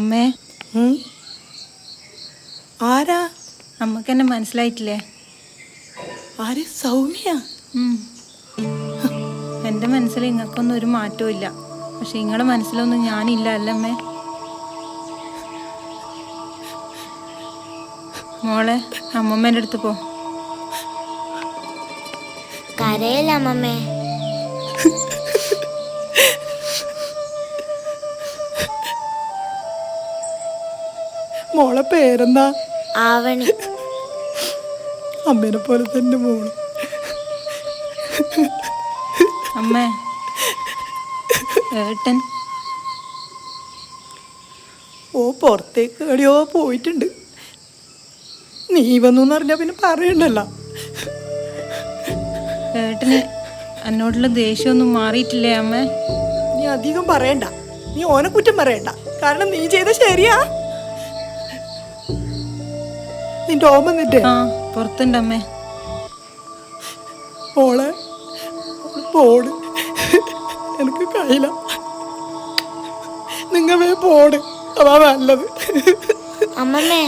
അമ്മേ? ആരാ? എന്നെ മനസ്സിലായിട്ടില്ലേ? ആര്? സൗമ്യ. എന്റെ മനസ്സിൽ ഇങ്ങക്കൊന്നും ഒരു മാറ്റവും ഇല്ല. പക്ഷെ നിങ്ങളുടെ മനസ്സിലൊന്നും ഞാനില്ല അല്ലമ്മേ. മോളെ അമ്മമ്മേന്റെ അടുത്ത് പോ. കരയില്ല അമ്മമ്മേ. പേരെന്താ? ആവണി. അമ്മേനെ പോലെ തന്നെ മോൾ. അമ്മേ ഏട്ടൻ. ഓ പുറത്തേക്ക് എവിടെയോ പോയിട്ടുണ്ട്. നീ വന്നു എന്ന് പറഞ്ഞാ പിന്നെ പറയണ്ടല്ലോ. ഏട്ടന് എന്നോടുള്ള ദേഷ്യമൊന്നും മാറിയിട്ടില്ലേ അമ്മ? നീ അധികം പറയണ്ട. നീ ഓനെ കുറ്റം പറയണ്ട. കാരണം നീ ചെയ്ത ശരിയാ. നിന്റെ ഓമ നിന്റെ ആ പുറത്തുണ്ട് അമ്മേ. ഓളെ പോട് എനിക്ക് കഴിയില്ല. നിങ്ങ വേ പോട് അതാ നല്ലത്. അമ്മമ്മേ.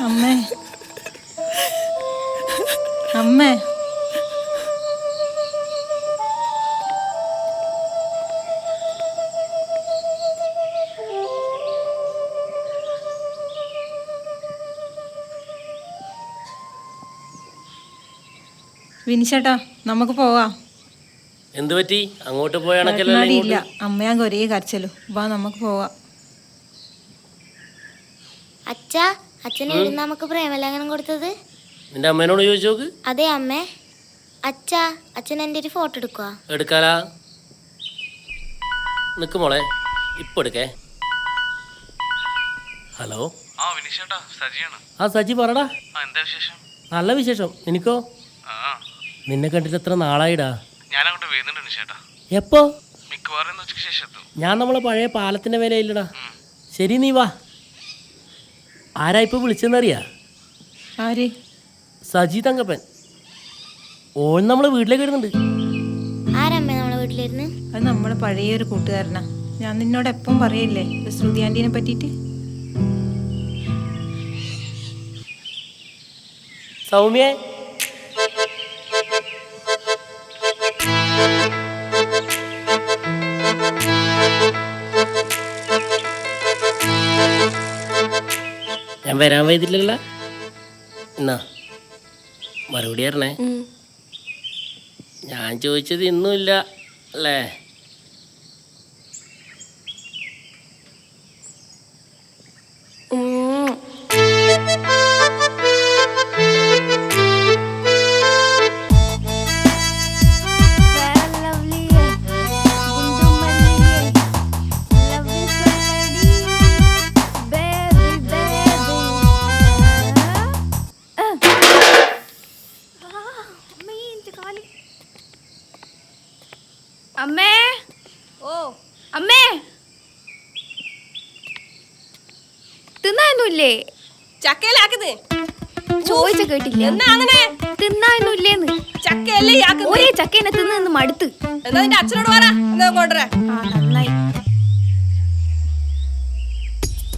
അമ്മേ. അമ്മേ. വിനിച്ചേട്ടാ നമുക്ക് പോവാം. എന്ത് പറ്റി? അങ്ങോട്ട് പോയാണെങ്കിലും അമ്മയാങ്ക ഒരേ കരച്ചല്ലോ വാ നമുക്ക് പോവാം. അച്ഛാ അച്ഛൻ എഴുതുന്ന നമുക്ക് പ്രേമലേഖനം കൊടുത്തത്? നിന്റെ അമ്മേനോട് ചോദിച്ചു നോക്ക്. അതെ അമ്മേ. അച്ഛാ അച്ഛൻ എന്റെ ഒരു ഫോട്ടോ എടുക്കുക എടുക്കാലാ? നിക്ക് മോളെ ഇപ്പൊ എടുക്കേ. ഹലോ? ആ വിനീഷേട്ടാ സജിയാണ്. ആ സജി പറടാ. എന്താ വിശേഷം? നല്ല വിശേഷം. എനിക്കോ ആ. നിന്നെ കണ്ടിട്ട് എത്ര നാളായിടാ? ഞാൻ അങ്ങോട്ട് വരുന്നുണ്ട് എപ്പോ? മിക്കവാറും ഇന്ന് ഉച്ചയ്ക്ക് ശേഷം എത്തും. ഞാൻ നമ്മളെ പഴയ പാലത്തിന്റെ വിലയില്ലടാ ശരി നീ വാ. ആരാ ഇപ്പൊ വിളിച്ചെന്നറിയാ? ആര്? സജി തങ്കപ്പൻ. ഓൻ നമ്മളെ വീട്ടിലേക്ക് വരുന്നുണ്ട്. ആരമ്മേ നമ്മളെ വീട്ടിലിരുന്ന്? അത് നമ്മളെ പഴയ ഒരു കൂട്ടുകാരനാ. ഞാൻ നിന്നോട് എപ്പം പറയില്ലേ? ശ്രുതി ആന്റീനെ പറ്റിട്ട് സൗമ്യേ ഞാൻ വരാൻ വൈകിട്ടില്ലല്ല. എന്നാ മറുപടി തരണേ ഞാൻ ചോദിച്ചത് ഇന്നുമില്ല അല്ലേ? കേട്ടില്ല. എന്നാ അങ്ങനെ? ചക്കയല്ലേ ഒരേ ചക്കേനെ തിന്ന് നിന്ന് മടുത്ത്. എന്നാ നിന്റെ അച്ഛനോട് പറ എന്നാ കൊണ്ടുവരാ. ആ നന്നായി.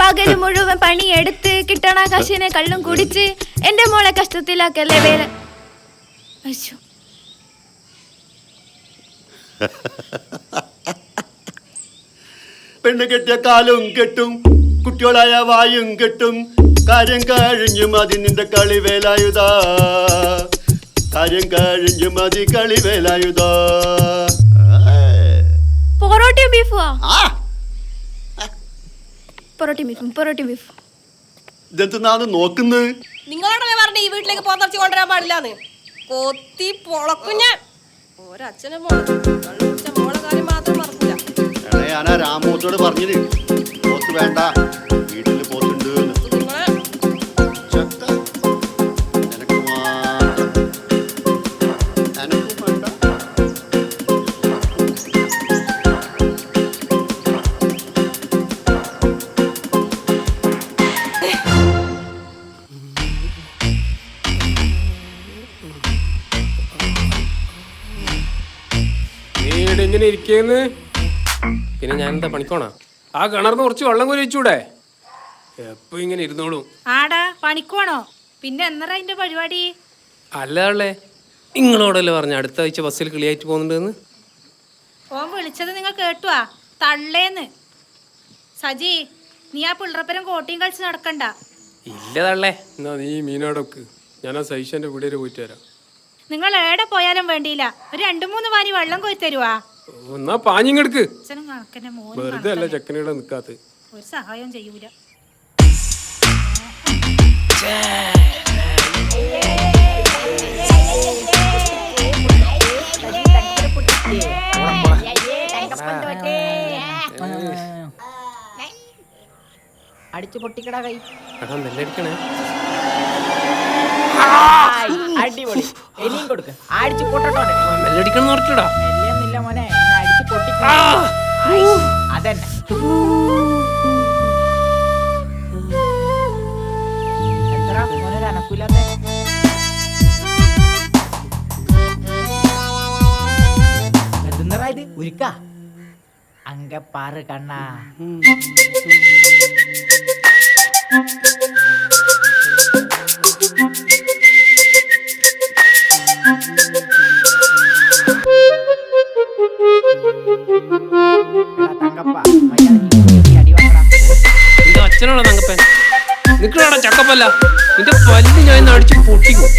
പകൽ മുഴുവൻ പണിയെടുത്ത് കിട്ടണ കശിനെ കള്ളും കുടിച്ച്. എന്റെ മോളെ കഷ്ടത്തിലാക്കല്ലേ വേല. പെണ്ണ് കെട്ടിയ കാലും കെട്ടും. കുട്ടികളായ വായും കെട്ടും. കാര്യം കഴിഞ്ഞു മതി നിന്റെ കളി വേലായുധ കാര്യം കഴിഞ്ഞു മതി കളി വേലായുധ പൊറോട്ടയും ബീഫുവാ? പൊറോട്ടയും ബീഫും പൊറോട്ടയും ബീഫും. ഇതെന്തിനാണ് നോക്കുന്നത് നിങ്ങളോടല്ലേ പറഞ്ഞു ഈ വീട്ടിലേക്ക് പോന്നിറച്ചി കൊണ്ടുവരാൻ പാടില്ലാന്ന്? കൊത്തി പൊളക്കും ഞാൻ. ഒരച്ഛനെ മോളെ കാര്യം മാത്രം മറക്കില്ല ഞാനാ രാമോത്തോട് പറഞ്ഞത് വേണ്ട. ഇവിടെ ഇരിക്കേന്ന്? പിന്നെ ഞാൻ എന്താ പണിക്കോണാ? ആ കിണർന്ന് കുറച്ച് വെള്ളം വെച്ചൂടെ? എപ്പോ ഇങ്ങനെ ഇരുന്നോളും? ആടാ പണിക്കോണോ? പിന്നെ എന്നറ അതിന്റെ പരിപാടി? അല്ല നിങ്ങളോടല്ലേ പറഞ്ഞ അടുത്ത ആഴ്ച ബസ്സിൽ കിളിയായിട്ട് പോകുന്നുണ്ടെന്ന്? ഓൻ വിളിച്ചത് നിങ്ങൾ കേട്ടുവാ? തള്ളേന്ന്. സജി നീ ആ പിള്ളറപ്പരം കോട്ടിയും കളിച്ച് നടക്കണ്ട. ഇല്ല തള്ളേ എന്നാ നീ മീനോടൊക്ക് ഞാൻ ആ സൈഷന്റെ വീട് വരെ പോയിട്ട് വരാം. നിങ്ങൾ ഏടെ പോയാലും വേണ്ടിയില്ല. ഒരു രണ്ടു മൂന്ന് വാരി വെള്ളം കോരി തരുവാ. എന്നാ പാഞ്ഞിങ്ങെടുക്ക് വെറുതെ അല്ല ചെക്കനിവിടെ നിക്കാത്ത. ഒരു സഹായം ചെയ്യൂല. അടിച്ചു പൊട്ടിക്കടാ കൈ. എടാ നെല്ലടിക്കണേ. അടിപൊളി. ഇനിയും കൊടുക്ക. അടിച്ചു പൊട്ടട്ടോ നെല്ലടിക്കണം പറഞ്ഞിട്ടാ നെല്ലൊന്നുമില്ല മോനെ. അടിച്ചു പൊട്ടിക്ക. അതന്നെ. എത്ര മോനൊരു അനക്കൂലാത്ത ഇത്? ഉരുക്ക? അങ്കപ്പാറ് കണ്ണാ. നിന്റെ അച്ഛനാണോ തങ്കപ്പൻ. നിക്കടാ ചക്കപ്പല്ല. നിന്റെ പല്ല് ഞാൻ ഇന്ന് അടിച്ച് പൊട്ടിക്കും.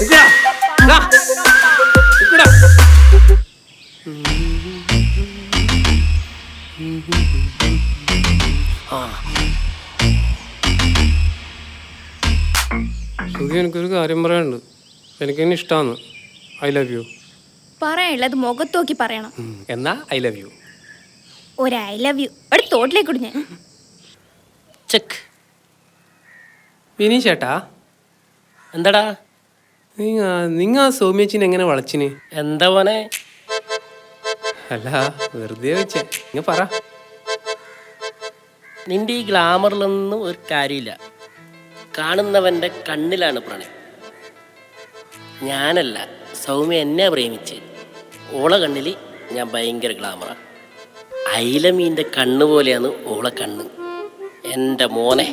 നിക്കടാ. നിക്കടാ. സുഖി എനിക്കൊരു കാര്യം പറയാനുണ്ട്. എനിക്കെന്നെ ഇഷ്ടമാണ് ഐ ലവ് യു പറയാനുള്ളത് മുഖത്ത് നോക്കി പറയണം. എന്നാ ഐ ലവ് യു ഒരു ഐ ലവ് യു ഒരു തോട്ടിലേക്ക് ഞാൻ. ചെക്ക്. വിനീ ചേട്ടാ എന്താടാ? നിങ്ങ നിങ്ങ ആ സൗമ്യച്ചിനെ എങ്ങനെ വളച്ചിന്? എന്താ പോനെ അല്ല വെറുതെ വെച്ചേ. നിങ്ങ പറ. നിന്റെ ഈ ഗ്ലാമറിലൊന്നും ഒരു കാര്യമില്ല. കാണുന്നവന്റെ കണ്ണിലാണ് പ്രണയം. ഞാനല്ല സൗമ്യ എന്നെ പ്രേമിച്ച്. ഓള കണ്ണിൽ ഞാൻ ഭയങ്കര ഗ്ലാമറ അയിലമീന്റെ കണ്ണ് പോലെയാണ് ഓളെ കണ്ണ്. എന്റെ മോനെ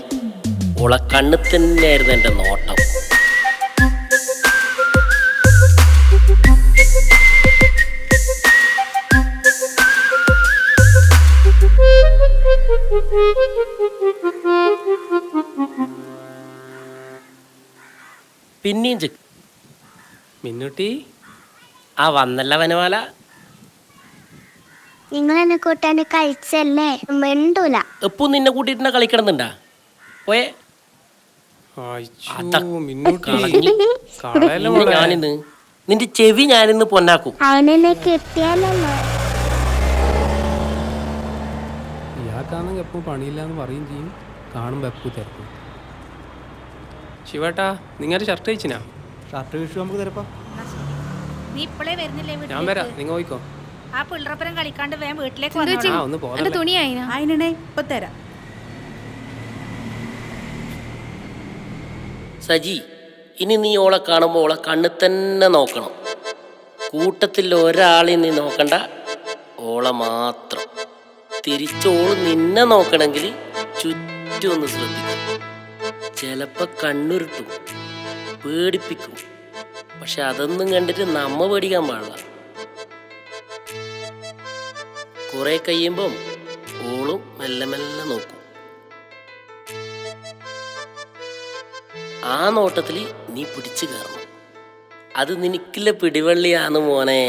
ഓളെ കണ്ണ് തന്നെയായിരുന്നു എന്റെ നോട്ടം. പിന്നെയും ചെക്ക്. മിന്നുട്ടി. ആ വന്നല്ല വനമാല. നിങ്ങൾ എന്നെ കൂട്ടാൻ കഴിച്ചല്ലേ മിണ്ടൂല. എപ്പോ നിന്നെ കൂട്ടിട്ടുണ്ട കളിക്കണമെന്നുണ്ടാ പോയേ. ഞാനിന്ന് നിന്റെ ചെവി ഞാനിന്ന് പൊന്നാക്കും. അവനെന്നെ കിട്ടിയാലല്ലോ ഇയാൾക്കാണെങ്കിൽ പണിയില്ല പണിയില്ലാന്ന് പറയും ചെയ്യും. കാണുമ്പോ എപ്പോ തിരക്കും. ശിവേട്ടാ നിങ്ങളുടെ ഷർട്ട് കഴിച്ചിനാ ഷർട്ട് കഴിച്ചു നമുക്ക് തരപ്പാ നീ ഇപ്പളേ വരുന്നില്ലേ ഞാൻ വരാം. നിങ്ങ നിങ്ങൾ പോയിക്കോ. ആ പിള്ളറപ്പരം കളിക്കാണ്ട് വേഗം വീട്ടിലേക്ക് വന്നോളാം. ഒന്ന് എന്റെ തുണിയായിനാ അതിനെ ഇപ്പൊ തരാം. സജി ഇനി നീ ഓളെ കാണുമ്പോൾ ഓളെ കണ്ണു തന്നെ നോക്കണം. കൂട്ടത്തിൽ ഒരാളെ നീ നോക്കണ്ട. ഓളെ മാത്രം. തിരിച്ചോൾ നിന്നെ നോക്കണമെങ്കിൽ ചുറ്റും ഒന്ന് ശ്രദ്ധിക്കും ചിലപ്പോൾ കണ്ണുരുട്ടും. പേടിപ്പിക്കും. പക്ഷെ അതൊന്നും കണ്ടിട്ട് നമ്മ പേടിക്കാൻ പാടില്ല. കുറെ കഴിയുമ്പം ഓളും മെല്ലെ മെല്ലെ നോക്കും. ആ നോട്ടത്തിൽ നീ പിടിച്ചു കയറണം. അത് നിനക്കില്ല പിടിവള്ളിയാണ് മോനെ.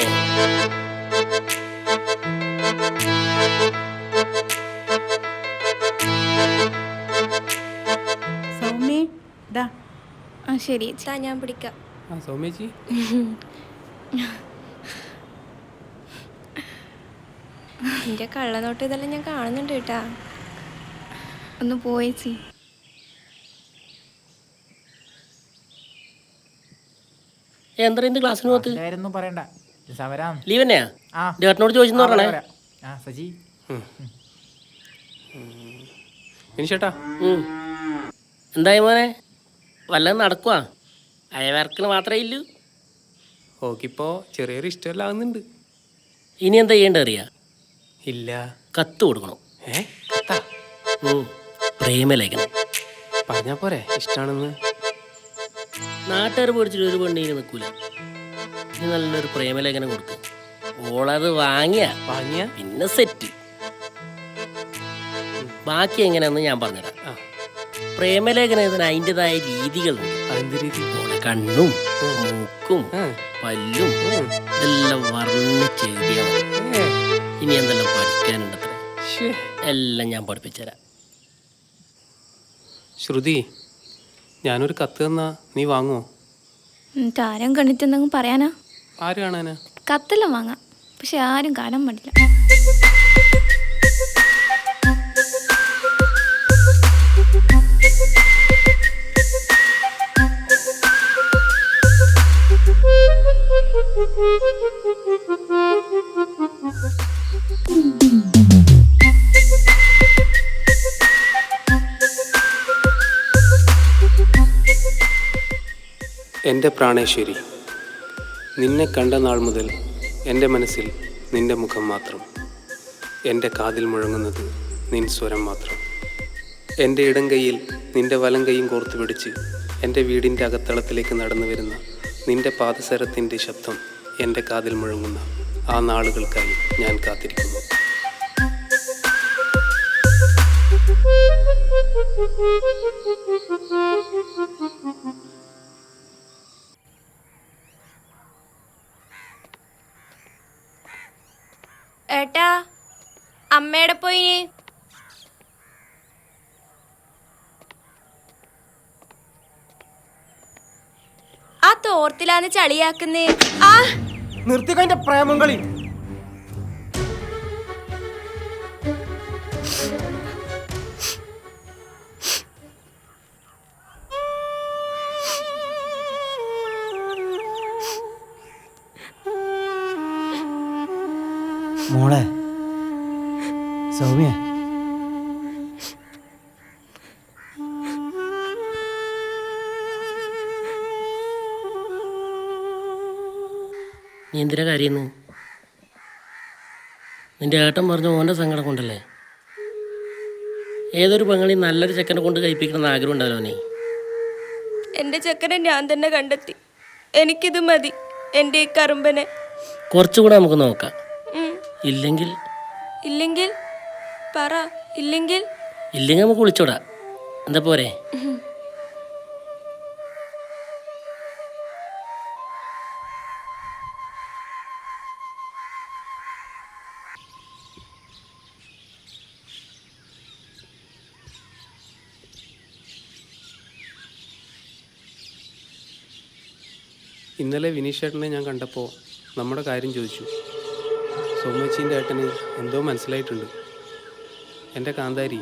സൗമ്യ ഇതാ ആ ശരി ഞാൻ പിടിക്കാം. ആ സൗമ്യച്ചി എന്റെ കള്ളനോട്ട് ഇതെല്ലാം ഞാൻ കാണുന്നുണ്ട് കേട്ടാ. ഒന്ന് പോയേച്ചി എന്താ ഇന്ന് ക്ലാസ്സിന് പോത്ത് കാര്യമൊന്നും പറയണ്ട. സമരം ലീവ് തന്നെയാ ആ. ഡേട്ടനോട് ചോദിച്ചെന്ന് ആ, പറഞ്ഞേ. പറയാം, പറയാം. ആ സജി. ഇനി ചേട്ടാ. എന്തായി മോനെ? വല്ലതും നടക്കുവാ? അയവർക്കിന് മാത്രമേ ഇല്ലൂ. ഓക്കിപ്പോ ചെറിയൊരു ഇഷ്ടമല്ല ആവുന്നുണ്ട് ഇനി എന്താ ചെയ്യേണ്ടത് അറിയാ? ഇല്ല. കത്ത് കൊടുക്കണം. ഏ? കത്താ? ഉം, പ്രേമലേഖനം. പറഞ്ഞാ പോരെ ഇഷ്ടാണെന്ന്. നാട്ടുകാർ പേടിച്ചിട്ട് ഒരു പെണ്ണീര് നിൽക്കൂല. ഇനി നല്ലൊരു പ്രേമലേഖനം കൊടുക്ക്. ഓളത് വാങ്ങിയ. വാങ്ങിയ? പിന്നെ സെറ്റ്. ബാക്കി എങ്ങനെയാന്ന് ഞാൻ പറഞ്ഞുതരാം. ആ. പ്രേമലേഖനത്തിന് അതിന്റെതായ രീതികളുണ്ട്. രീതി. കണ്ണും മൂക്കും പല്ലും എല്ലാം വർണിച്ച് എഴുതിയാണ് ഇനി എന്തെല്ലാം പഠിക്കാനുണ്ടത്ര? എല്ലാം ഞാൻ പഠിപ്പിച്ചുതരാം. ശ്രുതി ഞാനൊരു കത്ത് തന്നാ നീ വാങ്ങുമോ താരം കണ്ടിട്ടെന്തെങ്കിലും പറയാനാ? ആര് കാണാനാ? കത്തെല്ലാം വാങ്ങാം. പക്ഷെ ആരും കാണാൻ പാടില്ല. എന്റെ പ്രാണേശ്വരി നിന്നെ കണ്ട നാൾ മുതൽ എന്റെ മനസ്സിൽ നിന്റെ മുഖം മാത്രം. എന്റെ കാതിൽ മുഴങ്ങുന്നത് നിൻ സ്വരം മാത്രം. എന്റെ ഇടം കൈയിൽ നിന്റെ വലം കൈയും കോർത്തു പിടിച്ച് എന്റെ വീടിന്റെ അകത്തളത്തിലേക്ക് നടന്നു വരുന്ന നിന്റെ പാദസരത്തിന്റെ ശബ്ദം എന്റെ കാതിൽ മുഴങ്ങുന്ന ആ നാളുകൾക്കായി ഞാൻ കാത്തിരിക്കുന്നു. ഏട്ടാ അമ്മയുടെ പോയിന് ആ തോർത്തിലാന്ന് ചളിയാക്കുന്നേ. ആ. നിർത്തിക്കതിന്റെ പ്രേമം കളി മോളെ സൗമ്യ. നീ എന്തിനാ കരയുന്നു? നിന്റെ ഏട്ടൻ പറഞ്ഞ ഓന്റെ സങ്കടം കൊണ്ടല്ലേ? ഏതൊരു പെങ്ങളി നല്ലൊരു ചെക്കനെ കൊണ്ട് കഴിപ്പിക്കണമെന്ന് ആഗ്രഹം ഉണ്ടല്ലോ നീ. എന്റെ ചെക്കനെ ഞാൻ തന്നെ കണ്ടെത്തി. എനിക്കിത് മതി എന്റെ ഈ കറുമ്പനെ. കുറച്ചുകൂടെ നമുക്ക് നോക്കാം. ഇല്ലെങ്കിൽ? ഇല്ലെങ്കിൽ? പറ ഇല്ലെങ്കിൽ? ഇല്ലെങ്കിൽ നമുക്ക് വിളിച്ചോടാ. എന്താ പോരെ? ഇന്നലെ വിനീഷേട്ടനെ ഞാൻ കണ്ടപ്പോൾ നമ്മുടെ കാര്യം ചോദിച്ചു. സോമച്ചീന്റെ ഏട്ടന് എന്തോ മനസ്സിലായിട്ടുണ്ട്. എന്റെ കാന്താരി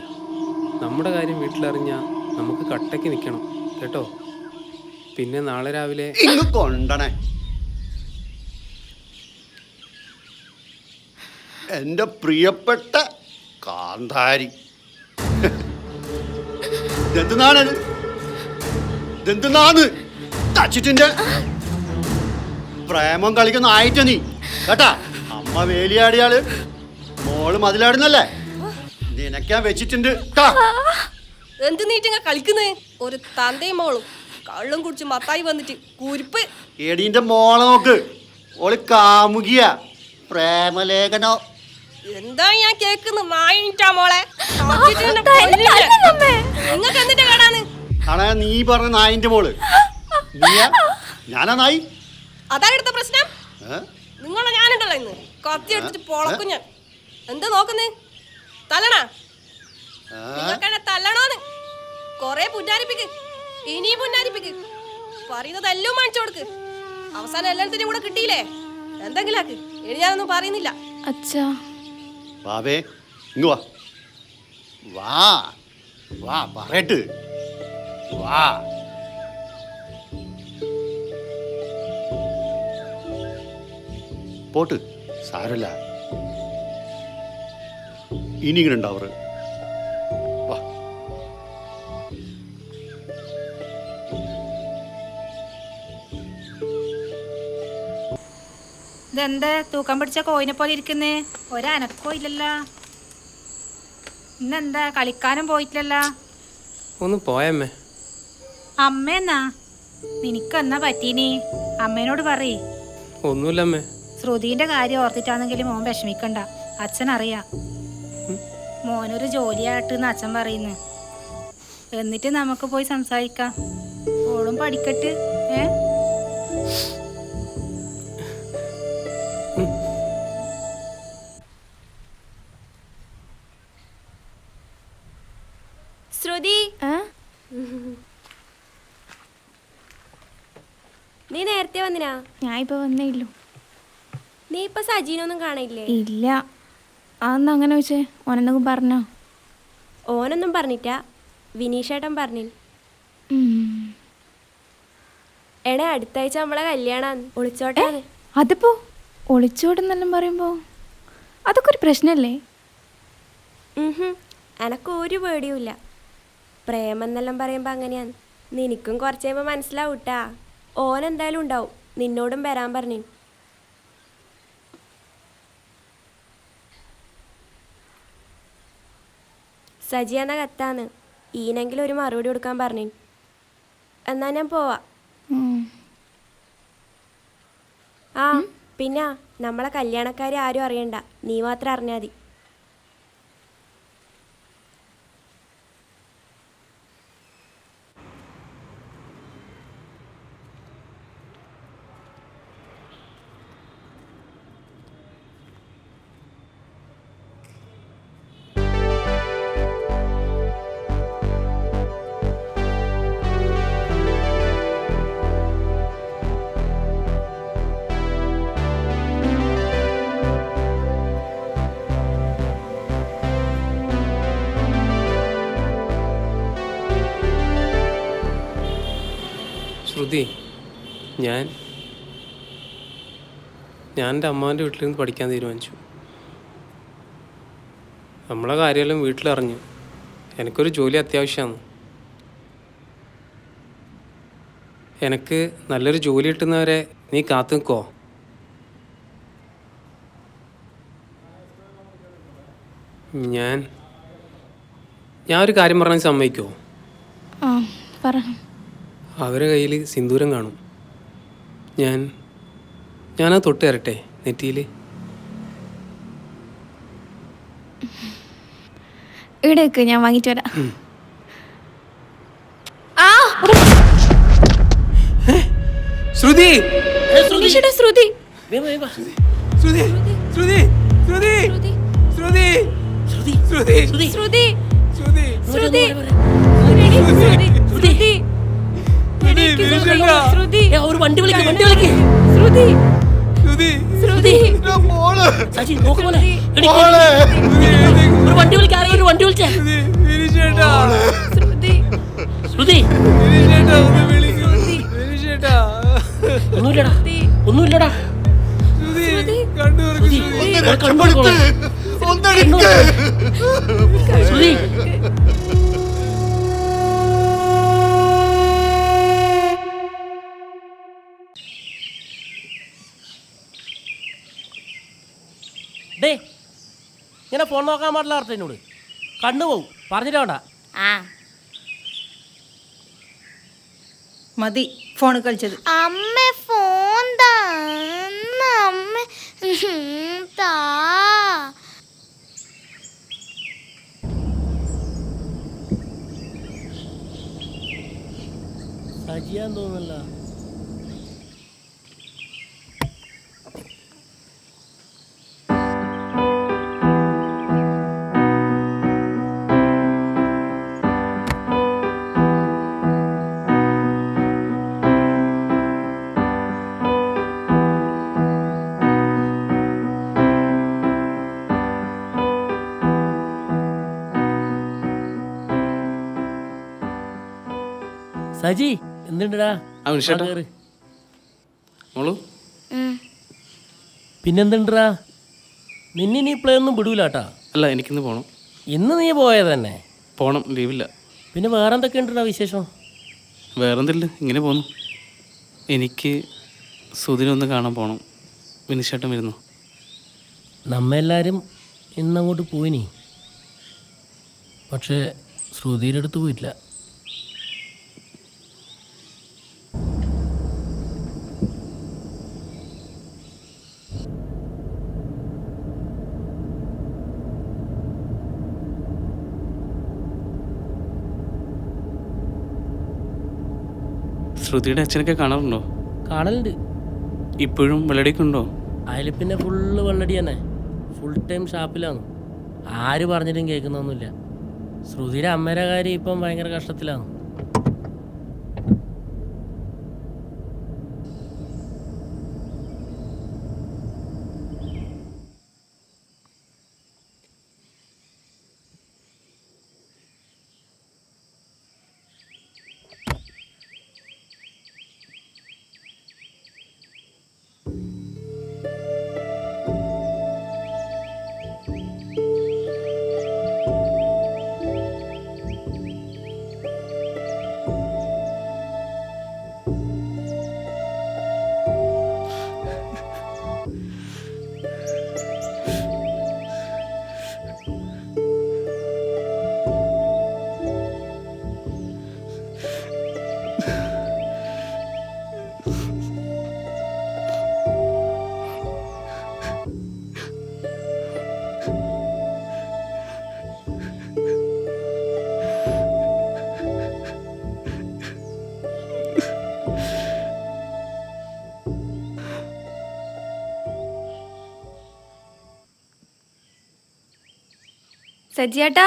നമ്മുടെ കാര്യം വീട്ടിലറിഞ്ഞാൽ നമുക്ക് കട്ടയ്ക്ക് നിൽക്കണം കേട്ടോ? പിന്നെ നാളെ രാവിലെ കൊണ്ടണേ. എന്റെ പ്രിയപ്പെട്ട കാന്താരി. ഇതെന്തിനാണത് ഇതെന്തിനാന്ന് തച്ചിട്ടിന്റെ പ്രേമം കളിക്കുന്ന ആയിട്ട് നീ? കേട്ടാ അമ്മ വേലിയാടിയാൾ. മോൾ മതിലാടുന്നല്ലേ? നിനക്കാൻ വെച്ചിട്ടുണ്ട്. ട്ടാ. എന്ത് നീറ്റിങ്ങ കളിക്കുന്നേ? ഒരു തന്തയും മോളും. കള്ളും കുടിച്ച് മത്തായി വന്നിട്ട് കുരിപ്പ്. എടീന്റെ മോളെ നോക്ക്. ഓൾ കാമുകിയ. പ്രേമലേഖനോ. എന്താ ഞാൻ കേക്കുന്നു നായിട്ടാ മോളെ. നിങ്ങൾക്ക് എന്നിട്ട് കേടാണ് നീ പറഞ്ഞ നായിന്റെ മോൾ. നീയാ? ഞാനാ നായി? അതാ എടുത്ത പ്രശ്നം? നിങ്ങളെ ഞാനുണ്ടല്ലോ ഇന്ന്. കത്തി എടുത്തിട്ട് പൊളക്കും ഞാൻ. എന്താ നോക്കുന്നേ? തല്ലണ? ആ? നിങ്ങൾക്കെന്നെ തല്ലണോന്ന്. കൊറേ പുന്നാരിപ്പിക്ക്. ഇനിയും പുന്നാരിപ്പിക്ക്. പറയുന്നത് എല്ലാം വാങ്ങിച്ചു കൊടുക്ക്. അവസാനം എല്ലാത്തിനും കൂടെ കിട്ടിയില്ലേ? എന്തെങ്കിലും ആക്ക്. ഇനി ഞാനൊന്നും പറയുന്നില്ല. അച്ഛാ. ബാബേ ഇങ്ങ് വാ. വാ. വാ പറയട്ട്. വാ. പോട്ട്. സാരല്ല. ഇനി ഇങ്ങനെ ഉണ്ടാവറ് വാ. ഇതെന്താ? തൂക്കം പിടിച്ച കോയിനെ പോലെ ഇരിക്കുന്നേ. ഒരനക്കോ ഇല്ലല്ലോ. ഇന്നെന്താ? കളിക്കാനും പോയിട്ടില്ലല്ലോ. ഒന്ന് പോയമ്മേ അമ്മയെന്നാ നിനക്കെന്നാ പറ്റീനി? അമ്മേനോട് പറയേ. ഒന്നുമില്ലമ്മേ ശ്രുതിന്റെ കാര്യം ഓർത്തിട്ടാണെങ്കിലും മോൻ വിഷമിക്കണ്ട. അച്ഛൻ അറിയാം. മോനൊരു ജോലിയായിട്ട് എന്ന് അച്ഛൻ പറയുന്നു. എന്നിട്ട് നമുക്ക് പോയി സംസാരിക്കാം. ഓളും പഠിക്കട്ട്. ഏ? ശ്രുതി? നീ നേരത്തെ വന്നിനാ? ഞാൻ ഇപ്പൊ വന്നേ ഇല്ലു നീ ഇപ്പൊ സജീനൊന്നും കാണില്ലേ? ഇല്ല. അന്ന് അങ്ങനെ വെച്ചേ ഓനെന്തെങ്കിലും പറഞ്ഞോ? ഓനൊന്നും പറഞ്ഞിട്ടാ വിനീഷേട്ടൻ പറഞ്ഞു. എടേ അടുത്താഴ്ച നമ്മളെ കല്യാണം ഒളിച്ചോട്ടെ. അതിപ്പോ ഒളിച്ചോടെന്നെല്ലാം പറയുമ്പോ അതൊക്കെ ഒരു പ്രശ്നല്ലേ? എനക്ക് ഒരു പേടിയുമില്ല പ്രേമെന്നെല്ലാം പറയുമ്പോ അങ്ങനെയാന്ന് നിനക്കും കുറച്ച് കഴിയുമ്പോ മനസ്സിലാവൂട്ടാ. ഓനെന്തായാലും ഉണ്ടാവും. നിന്നോടും വരാൻ പറഞ്ഞു സജി എന്ന കത്താന്ന് ഈനെങ്കിലും ഒരു മറുപടി കൊടുക്കാൻ പറഞ്ഞു എന്നാ ഞാൻ പോവാ. ആ പിന്നെ നമ്മളെ കല്യാണക്കാരെ ആരും അറിയണ്ട. നീ മാത്രം അറിഞ്ഞാൽ മതി. ഞാൻ ഞാൻ എന്റെ അമ്മാവന്റെ വീട്ടിൽ നിന്ന് പഠിക്കാൻ തീരുമാനിച്ചു. നമ്മളെ കാര്യമെല്ലാം വീട്ടിലറിഞ്ഞു. എനിക്കൊരു ജോലി അത്യാവശ്യമാണ്. എനിക്ക് നല്ലൊരു ജോലി കിട്ടുന്നവരെ നീ കാത്തു നിൽക്കോ ഞാൻ ഞാൻ ഒരു കാര്യം പറഞ്ഞാൽ സമ്മതിക്കോ ആ പറ. അവരെ കയ്യിൽ സിന്ദൂരം കാണും. ഞാൻ ഞാനാ തൊട്ട് തരട്ടെ നെറ്റിയിൽ ഇവിടേക്ക് ഞാൻ വാങ്ങിട്ട് വരാം ആ ശ്രുതി ശ്രുതി ശ്രുതി വേഗം വേഗം വാ. ശ്രുതി ശ്രുതി ശ്രുതി ശ്രുതി ശ്രുതി ശ്രുതി ശ്രുതി ശ്രുതി ശ്രുതി ശ്രുതി ശ്രുതി ശ്രുതി. ശ്രുതി. ഒരു വണ്ടി വിളിക്ക് വണ്ടി വിളിക്ക്. ശ്രുതി. ശ്രുതി. ശ്രുതി. മോൾ. സജി നോക്ക് മോളെ. മോളെ ഒരു വണ്ടി വിളിക്ക് ആരെയും ഒരു വണ്ടി വിളിച്ചേ. ശ്രുതി ശ്രുതി. ഒന്നുമില്ലടാ. ഒന്നുമില്ലടാ. കണ്ണു കണ്ണു ശ്രുതി. ഇങ്ങനെ ഫോൺ നോക്കാൻ പാടില്ല പറഞ്ഞു എന്നോട്. കണ്ണു പോവും. പറഞ്ഞിട്ട് വേണ്ട. ആ. മതി ഫോൺ കളിച്ചത്. അമ്മ ഫോൺ അമ്മ. താ. സജിയാൻ തോന്നുന്നല്ല. സജി എന്തുണ്ടടാ? ആ, വിനിഷേട്ടാ. ആ, കേറ്. മോളു? പിന്നെന്തുണ്ടാ നിന്നെ നീ പ്ലേ ഒന്നും വിടൂലാട്ടാ. അല്ല എനിക്കിന്ന് പോണം. ഇന്ന് നീ പോയത് തന്നെ പോണം ലീവില്ല. പിന്നെ വേറെ എന്തൊക്കെ ഉണ്ടടാ വിശേഷം? വേറെന്തില്ല ഇങ്ങനെ പോന്നു. എനിക്ക് സുധിനൊന്ന് കാണാൻ പോണം. വിനിശേട്ടൻ വരുന്നു. നമ്മെല്ലാരും ഇന്നങ്ങോട്ട് പോയിനി. പക്ഷേ ശ്രുതിയുടെ അടുത്ത് പോയിട്ടില്ല. ശ്രുതിയുടെ അച്ഛനൊക്കെ കാണാറുണ്ടോ? കാണലുണ്ട്. ഇപ്പോഴും വെള്ളടിക്കുണ്ടോ അതിൽ പിന്നെ ഫുള്ള് വെള്ളടി തന്നെ. ഫുൾ ടൈം ഷാപ്പിലാണ് ആര് പറഞ്ഞിട്ടും കേൾക്കുന്നൊന്നുമില്ല. ശ്രുതിയുടെ അമ്മയുടെ കാര്യം ഇപ്പം ഭയങ്കര കഷ്ടത്തിലാണ്. സജിയേട്ടാ?